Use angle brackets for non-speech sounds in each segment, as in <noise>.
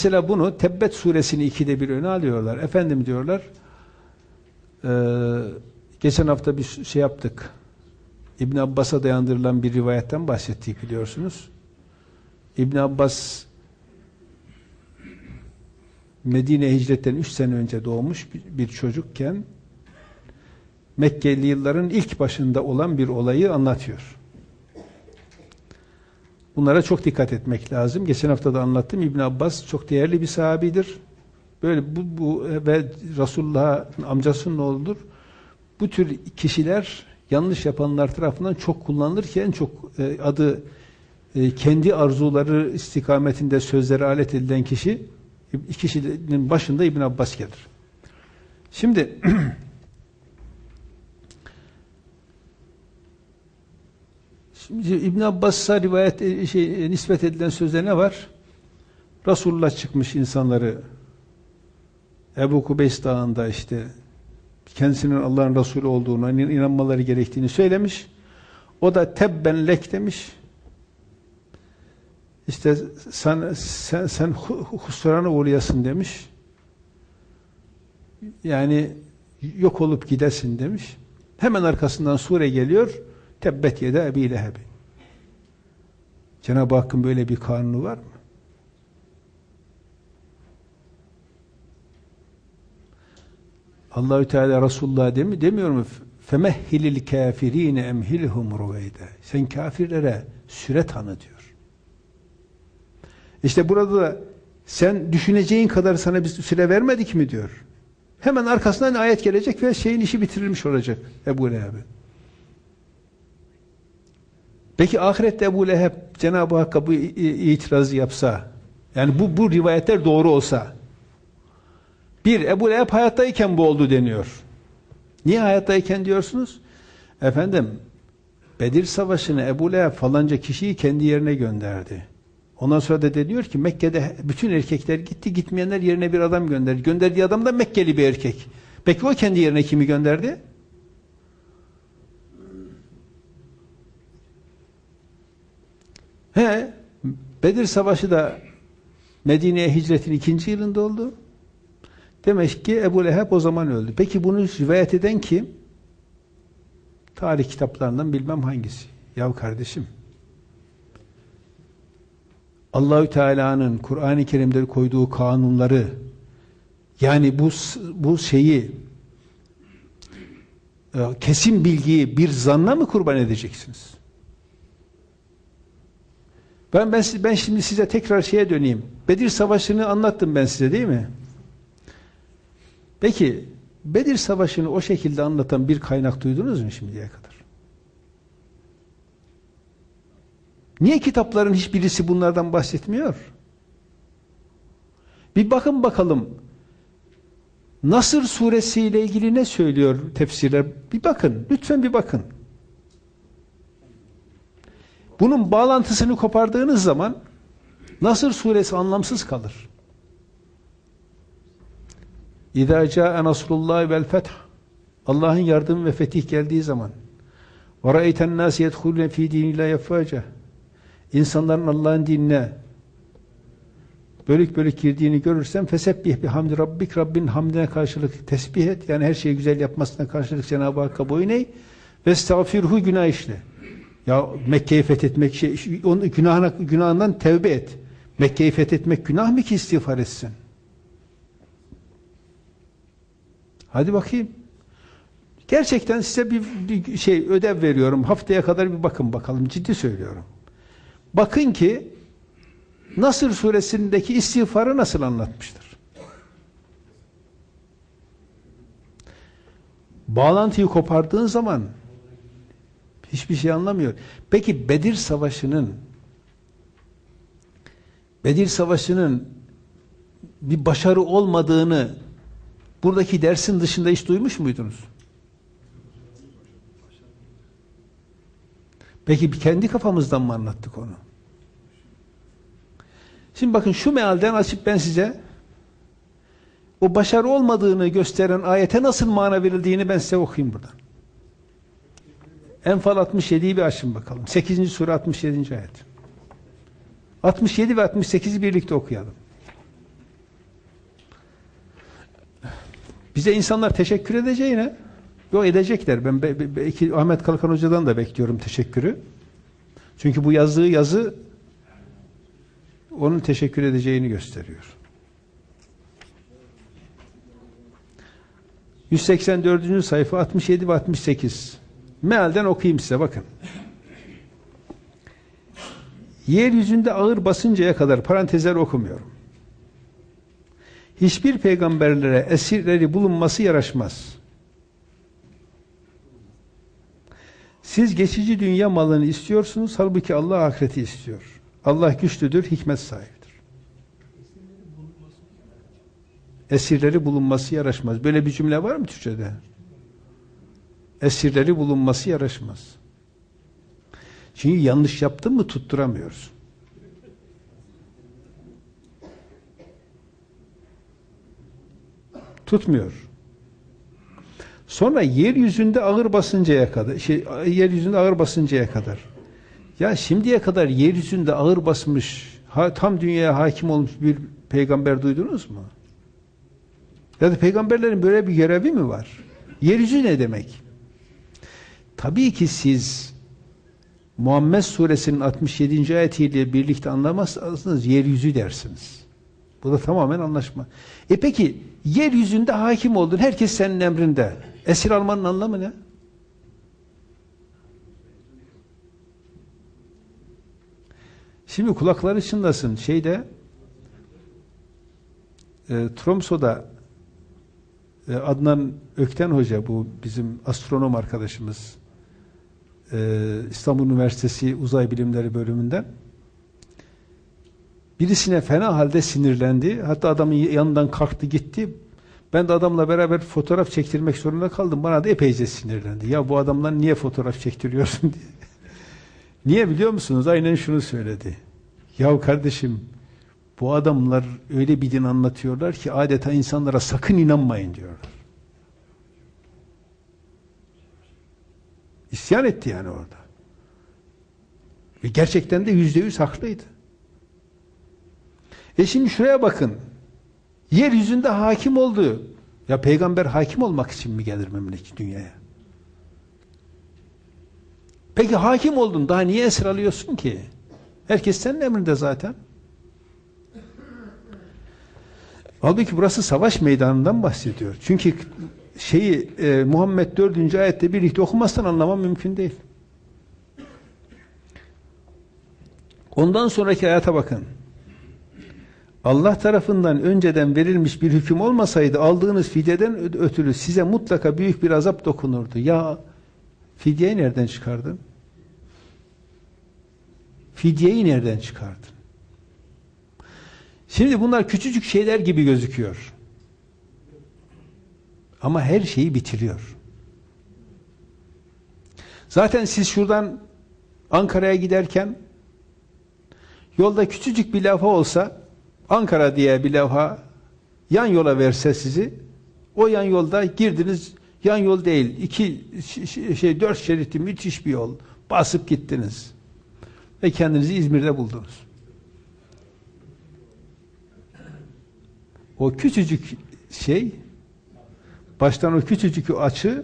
Mesela bunu Tebbet suresini ikide bir öne alıyorlar. Efendim diyorlar, eee, geçen hafta bir şey yaptık. İbn Abbas'a dayandırılan bir rivayetten bahsettik biliyorsunuz. İbn Abbas Medine hicretten 3 sene önce doğmuş bir çocukken Mekkeli yılların ilk başında olan bir olayı anlatıyor. Bunlara çok dikkat etmek lazım. Geçen hafta da anlattım. İbn Abbas çok değerli bir sahabidir. Böyle bu, bu ve Resulullah'ın amcasının oğludur. Bu tür kişiler yanlış yapanlar tarafından çok kullanılırken çok e, adı e, kendi arzuları istikametinde sözlere alet edilen kişi kişinin başında İbn Abbas gelir. Şimdi <clears throat> İbn Abbas'a rivayet şey nispet edilen sözde ne var? Resulullah çıkmış insanları Ebu Kubeys Dağı'nda işte kendisinin Allah'ın Resulü olduğuna inanmaları gerektiğini söylemiş. O da tebben lek demiş. İşte sen sen, sen husrana uğrayasın demiş. Yani yok olup gidesin demiş. Hemen arkasından sure geliyor. Tebbet yede Ebi Leheb. Cenab-ı Hakk'ın böyle bir kanunu var mı? Allahü Teala Resulullah demi demiyor mu? Femehhilil kafirine emhilhum ruveyde. Sen kafirlere süre tanı diyor. İşte burada da sen düşüneceğin kadar sana bir süre vermedik mi diyor. Hemen arkasından ayet gelecek ve şeyin işi bitirilmiş olacak Ebu Leheb'in. Peki ahirette Ebu Leheb Cenab-ı Hakk'a bu itirazı yapsa, yani bu, bu rivayetler doğru olsa, bir, Ebu Leheb hayattayken bu oldu deniyor. Niye hayattayken diyorsunuz? Efendim, Bedir Savaşı'nı Ebu Leheb falanca kişiyi kendi yerine gönderdi. Ondan sonra da deniyor ki Mekke'de bütün erkekler gitti, gitmeyenler yerine bir adam gönderdi. Gönderdiği adam da Mekkeli bir erkek. Peki o kendi yerine kimi gönderdi? He, Bedir Savaşı da Medine'ye hicretin ikinci yılında oldu. Demek ki Ebu Leheb o zaman öldü. Peki bunu rivayet eden kim? Tarih kitaplarından bilmem hangisi. Yahu kardeşim, Allahü Teala'nın Kur'an-ı Kerim'de koyduğu kanunları yani bu bu şeyi e, kesin bilgiyi bir zanna mı kurban edeceksiniz? Ben ben ben şimdi size tekrar şeye döneyim. Bedir Savaşı'nı anlattım ben size değil mi? Peki Bedir Savaşı'nı o şekilde anlatan bir kaynak duydunuz mu şimdiye kadar? Niye kitapların hiçbirisi bunlardan bahsetmiyor? Bir bakın bakalım. Nasır suresiyle ilgili ne söylüyor tefsirler? Bir bakın. Lütfen bir bakın. Bunun bağlantısını kopardığınız zaman Nasır suresi anlamsız kalır. İzâ câe nasrullâhi vel feth Allah'ın yardımı ve fetih geldiği zaman ve ra'eyten nâs yedhulûne fî dînillâhi effâce İnsanların Allah'ın dinine bölük bölük girdiğini görürsen fesebbih bihamdi rabbik Rabbin hamdine karşılık tesbih et. Yani her şeyi güzel yapmasına karşılık Cenab-ı Hakk'a boyun eğ ve estağfirhu günah işle. Ya Mekke'yi fethetmek şey, onun günahına, günahından tevbe et. Mekke'yi fethetmek günah mı ki istiğfar etsin? Hadi bakayım. Gerçekten size bir, bir şey ödev veriyorum. Haftaya kadar bir bakın bakalım. Ciddi söylüyorum. Bakın ki Nasır suresindeki istiğfarı nasıl anlatmıştır? Bağlantıyı kopardığın zaman hiçbir şey anlamıyor. Peki Bedir Savaşı'nın Bedir Savaşı'nın bir başarı olmadığını buradaki dersin dışında hiç duymuş muydunuz? Peki bir kendi kafamızdan mı anlattık onu? Şimdi bakın şu mealden açıp ben size o başarı olmadığını gösteren ayete nasıl mana verildiğini ben size okuyayım buradan. Enfal 67'yi bir açın bakalım. 8. sure 67. ayet. 67 ve 68'i birlikte okuyalım. Bize insanlar teşekkür edeceğine yok edecekler. Ben be, belki Ahmet Kalkan Hoca'dan da bekliyorum teşekkürü. Çünkü bu yazdığı yazı onun teşekkür edeceğini gösteriyor. 184. sayfa 67 ve 68 Mealden okuyayım size bakın. Yeryüzünde ağır basıncaya kadar parantezler okumuyorum. Hiçbir peygamberlere esirleri bulunması yaraşmaz. Siz geçici dünya malını istiyorsunuz, halbuki Allah ahireti istiyor. Allah güçlüdür, hikmet sahibidir. Esirleri bulunması yaraşmaz. Böyle bir cümle var mı Türkçe'de? Esirleri bulunması yaraşmaz. Çünkü yanlış yaptın mı tutturamıyoruz. Tutmuyor. Sonra yeryüzünde ağır basıncaya kadar, şey, yeryüzünde ağır basıncaya kadar. Ya şimdiye kadar yeryüzünde ağır basmış, ha, tam dünyaya hakim olmuş bir peygamber duydunuz mu? Ya da peygamberlerin böyle bir görevi mi var? Yeryüzü ne demek? Tabii ki siz Muhammed suresinin 67. ayetiyle birlikte anlamazsanız yeryüzü dersiniz. Bu da tamamen anlaşma. E peki yeryüzünde hakim oldun. Herkes senin emrinde. Esir almanın anlamı ne? Şimdi kulakları çınlasın. Şeyde e, Tromso'da e, Adnan Ökten Hoca bu bizim astronom arkadaşımız e, İstanbul Üniversitesi Uzay Bilimleri bölümünden birisine fena halde sinirlendi. Hatta adamın yanından kalktı gitti. Ben de adamla beraber fotoğraf çektirmek zorunda kaldım. Bana da epeyce sinirlendi. Ya bu adamdan niye fotoğraf çektiriyorsun <laughs> diye. Niye biliyor musunuz? Aynen şunu söyledi. Ya kardeşim bu adamlar öyle bir din anlatıyorlar ki adeta insanlara sakın inanmayın diyorlar. İsyan etti yani orada. Ve gerçekten de yüzde yüz haklıydı. E şimdi şuraya bakın. Yeryüzünde hakim oldu. Ya peygamber hakim olmak için mi gelir memleket dünyaya? Peki hakim oldun. Daha niye esir alıyorsun ki? Herkes senin emrinde zaten. Halbuki burası savaş meydanından bahsediyor. Çünkü şeyi e, Muhammed 4. ayette birlikte okumazsan anlamam mümkün değil. Ondan sonraki ayete bakın. Allah tarafından önceden verilmiş bir hüküm olmasaydı aldığınız fidyeden ötürü size mutlaka büyük bir azap dokunurdu. Ya fidyeyi nereden çıkardın? Fidyeyi nereden çıkardın? Şimdi bunlar küçücük şeyler gibi gözüküyor. Ama her şeyi bitiriyor. Zaten siz şuradan Ankara'ya giderken yolda küçücük bir levha olsa Ankara diye bir levha yan yola verse sizi o yan yolda girdiniz yan yol değil iki şey dört şeritli müthiş bir yol basıp gittiniz ve kendinizi İzmir'de buldunuz. O küçücük şey baştan o küçücük açı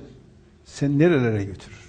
sen nerelere götürür?